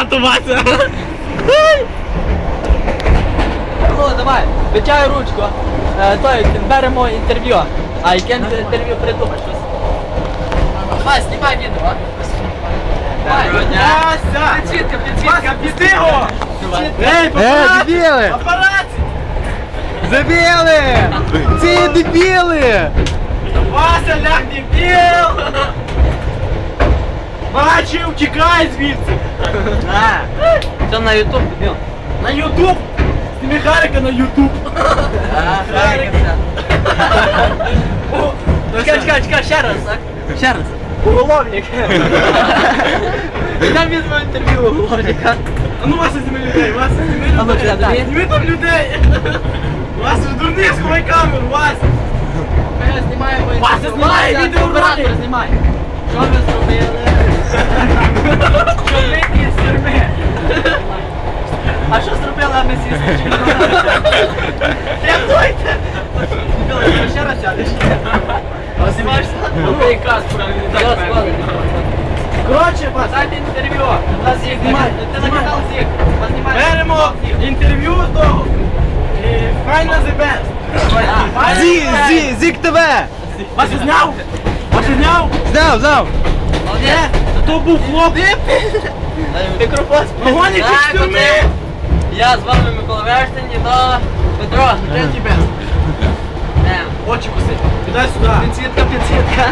хату, Вася. Ну, давай, витягай ручку. Е, той, беремо інтерв'ю. А яке інтерв'ю придумаєш щось? Давай, знімай відео, а? Давай. Вася! Підсвітка, підсвітка. піти його! Ей, дебіли! Папараці! Забіли! Ці дебіли! Вася, ляг Бачив, тікай звідси! Це на ютуб, дебіл. На Ютуб! Зніми Харика на Ютуб! Харик! Чекай, чекай, чекай, ще раз, так? Ще раз. Уголовник! Я візьму інтерв'ю у Лордіка. А ну Вася зніми людей, Вася зніми ну, людей! Зніми там людей! Вася, ж дурний, сховай камеру, Вася! Ми знімаємо інтерв'ю. знімай, відео Що ви зробили? Що вийти з тюрми? А що зробила ми зі Рятуйте! Ще раз сядеш. Коротше, Вася, Дайте інтерв'ю. У нас є Ти на канал Зік. Беремо інтерв'ю того. е, Final the best. Зі, зі, зік ТВ! Вася зняв? Вася зняв? Знав, знав! Молодець. То був хлопець. Мікрофон. Погоні Так, з Я з вами Микола Верштин і то Петро. Де бест. Е, Очі куси. Підай сюди. Підсвітка, підсвітка.